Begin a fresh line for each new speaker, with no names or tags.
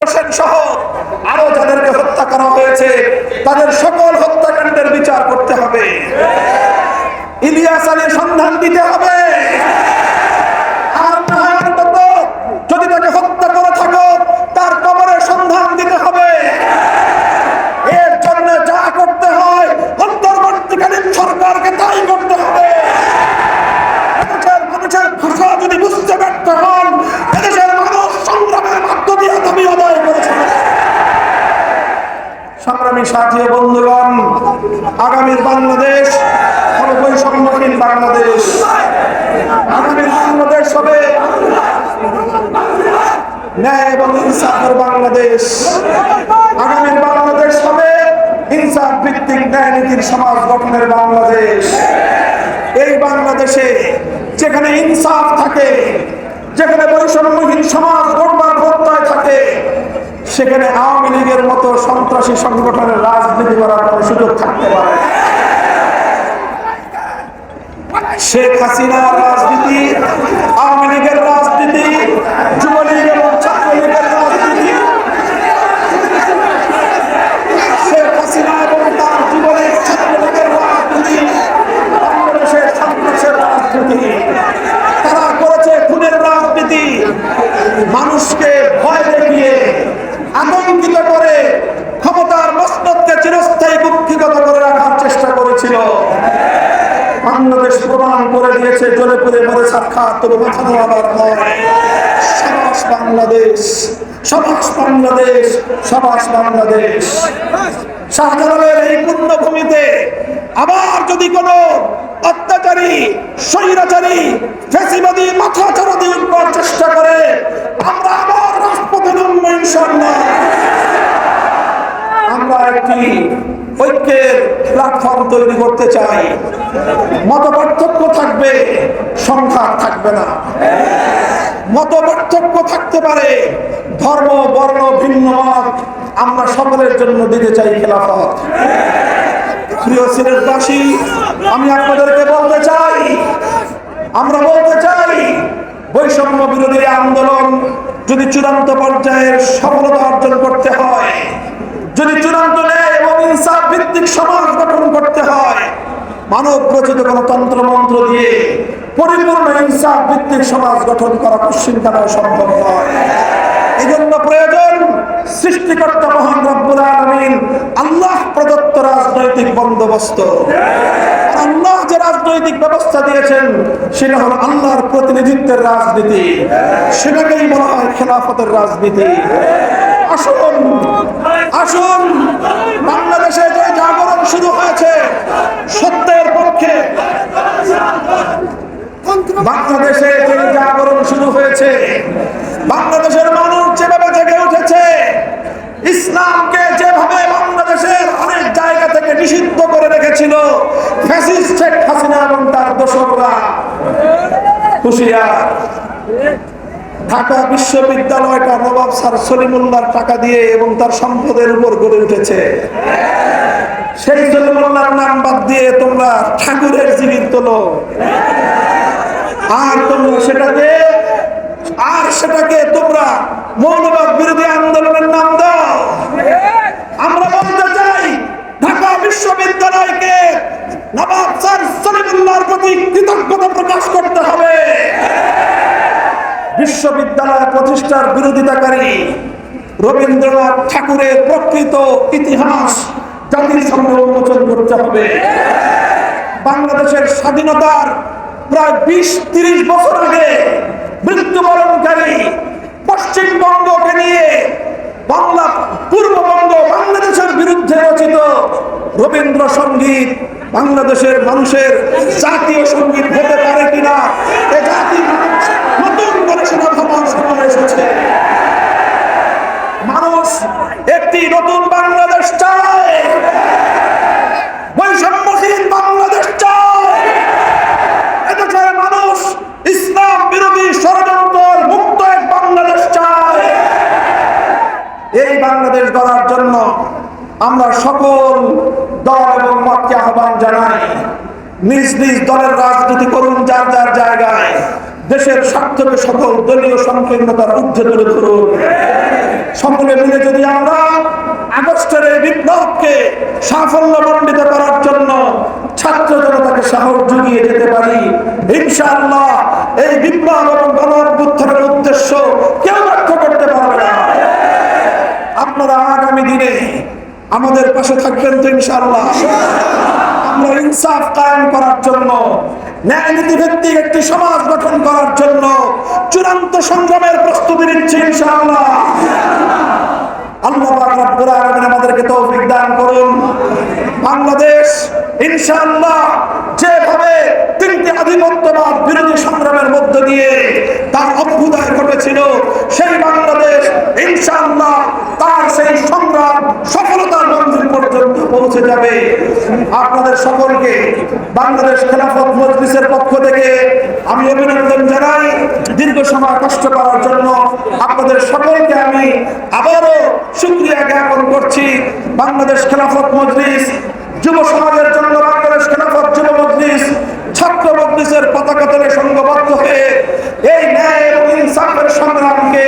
হোসেন সহ আরও যাদেরকে হত্যা করা হয়েছে, তাদের সকল হত্যাকাণ্ডের বিচার করতে হবে। ইলিয়াস আলীর সন্ধান দিতে হবে আর না হয় অন্তত যদি তাকে হত্যা করে থাকো তার কবরের সন্ধান দিতে হবে এর জন্য যা করতে হয় অন্তর্বর্তীকালীন সরকারকে তাই করতে হবে এদেশের মানুষের ভাষা যদি বুঝতে ব্যর্থ হন এদেশের মানুষ সংগ্রামের মধ্য দিয়ে দাবি আদায় করেছে সংগ্রামী সাথী বন্ধুগণ আগামীর বাংলাদেশ হবে বৈষম্যহীন বাংলাদেশ। আগামীর বাংলাদেশ হবে ন্যায় এবং ইনসাফের বাংলাদেশ। আগামীর বাংলাদেশ হবে ইনসাফ ভিত্তিক ন্যায় নীতির সমাজ গঠনের বাংলাদেশ। এই বাংলাদেশে যেখানে ইনসাফ থাকে, যেখানে বৈষম্যহীন সমাজ থাকে সেখানে আওয়ামী লীগের মতো সন্ত্রাসী সংগঠনের রাজনীতি করার কোনো সুযোগ থাকতে পারে শেখ হাসিনা রাজনীতি আওয়ামী লীগের রাজনীতি যুবলীগ এবং ছাত্রলীগের রাজনীতি শেখ হাসিনা এবং তার যুবলীগ ছাত্রলীগের রাজনীতি বাংলাদেশের সন্ত্রাসের রাজনীতি তারা করেছে খুনের রাজনীতি মানুষকে ভয় দেখিয়ে আতঙ্কিত করে ক্ষমতার মসনদকে চিরস্থায়ী কুক্ষিগত করে রাখার চেষ্টা করেছিল বাংলাদেশ প্রমাণ করে দিয়েছে জলে পুরে মরে সাক্ষাৎ, তবে মাথা আবার নয়। বাংলাদেশ, সমাজ বাংলাদেশ সমাজ বাংলাদেশ। শাহজালালের এই আবার যদি কোনো অত্যাচারী, স্বৈরাচারী, ফেসিবাদী মাথা চড়া দিয়ে চেষ্টা করে আমরা আবার রাজপথে নামবো ইনশাল্লাহ আমরা একটি ঐক্যের প্ল্যাটফর্ম তৈরি করতে চাই। মত পার্থক্য থাকবে সংখ্যা থাকবে না। মত পার্থক্য থাকতে পারে, ধর্ম, বর্ণ, ভিন্ন আমরা সকলের জন্য দিতে চাই খেলাফত। প্রিয় আমি আপনাদেরকে বলতে চাই, আমরা বলতে চাই, বৈষম্য বিরোধী আন্দোলন যদি চূড়ান্ত পর্যায়ের সফলতা অর্জন করতে হয়, যদি চূড়ান্ত ভিত্তিক সমাজ গঠন করতে হয়। মানব রচিত গণতন্ত্র তন্ত্র মন্ত্র দিয়ে পরিপূর্ণ ইনসাফ ভিত্তিক সমাজ গঠন করা কুশ্চিন্তাও সম্ভব জন্য প্রয়োজন সৃষ্টিকর্তা মহান রব্বুল আলমিন আল্লাহ প্রদত্ত রাজনৈতিক বন্দোবস্ত। আল্লাহ যে রাজনৈতিক ব্যবস্থা দিয়েছেন, সেটা হলো আল্লাহর প্রতিনিধিত্বের রাজনীতি। সেটাকেই বলা হয় খেলাফতের রাজনীতি। আসুন আসুন, বাংলাদেশে শুরু হয়েছে সত্যের পক্ষে। বাংলাদেশে জাগরণ শুরু হয়েছে, বাংলাদেশের মানুষ যেভাবে জেগে উঠেছে, ইসলামকে যেভাবে বাংলাদেশের অনেক জায়গা থেকে নিষিদ্ধ করে রেখেছিল শেখ হাসিনা এবং তার দোসররা। হুশিয়ার ঢাকা বিশ্ববিদ্যালয়টা নবাব স্যার সলিমুল্লাহর টাকা দিয়ে এবং তার সম্পদের উপর গড়ে উঠেছে। সেই সলিমুল্লাহর নাম বাদ দিয়ে তোমরা ঠাকুরের জীবিত তোলো। আর তোমরা সেটাকে, আর সেটাকে তোমরা মৌলবাদ বিরোধী আন্দোলনের নাম দাও। আমরা বলতে চাই, ঢাকা বিশ্ববিদ্যালয়কে নবাব স্যার সলিমুল্লাহর প্রতি কৃতজ্ঞতা প্রকাশ করতে হবে। বিশ্ববিদ্যালয় প্রতিষ্ঠার বিরোধিতাকারী রবীন্দ্রনাথ ঠাকুরের প্রকৃত ইতিহাস জাতির সামনে উন্মোচন করতে হবে। বাংলাদেশের স্বাধীনতার প্রায় বিশ, তিরিশ বছর আগে মৃত্যুবরণকারী পশ্চিমবঙ্গকে নিয়ে বাংলা, পূর্ববঙ্গ বাংলাদেশের বিরুদ্ধে রচিত রবীন্দ্র সংগীত বাংলাদেশের মানুষের জাতীয় সংগীত হতে পারে কিনা, এ মানুষ নতুন ভাবার সময় এসেছে। মানুষ একটি নতুন বাংলাদেশ চায় বৈষম্যহীন বাংলাদেশ চায় এদেশের মানুষ ইসলাম বিরোধী ষড়যন্ত্র মুক্ত এক বাংলাদেশ চায় এই বাংলাদেশ গড়ার জন্য আমরা সকল দল এবং মতকে আহ্বান জানাই। নিজ নিজ দলের রাজনীতি করুন যার যার জায়গায়। দেশের স্বার্থকে সকল দলীয় সংকীর্ণতার ঊর্ধ্বে তুলে ধরুন। সকলে মিলে যদি আমরা আগস্টের এই বিপ্লবকে সাফল্য মণ্ডিত করার জন্য ছাত্র জনতাকে সাহস জুগিয়ে যেতে পারি, ইনশাআল্লাহ এই বিপ্লব এবং আমাদের পাশে থাকবেন তো ইনশাআল্লাহ। আমরা ইনসাফ কায়েম করার জন্য, ন্যায় ভিত্তিক একটি সমাজ গঠন করার জন্য চূড়ান্ত সংগ্রামের প্রস্তুতি নিচ্ছে ইনশাআল্লাহ। আমাদেরকে তৌফিক দান করুন। বাংলাদেশ ইনশাআল্লাহ যেভাবে তিনটি আধিপত্যবাদ বিরোধী সংগ্রামের মধ্য দিয়ে যাবে। আপনাদের সকলকে বাংলাদেশ খেলাফত মজলিসের পক্ষ থেকে আমি অভিনন্দন জানাই। দীর্ঘ সময় কষ্ট করার জন্য আপনাদের সকলকে আমি আবারও শুক্রিয়া জ্ঞাপন করছি। বাংলাদেশ খেলাফত মজলিস, যুব সমাজের জন্য বাংলাদেশ খেলাফত যুব মজলিস, ছাত্র মজলিসের পতাকা তলে সংঘবদ্ধ হয়ে এই ন্যায় এবং ইনসাফের সংগ্রামকে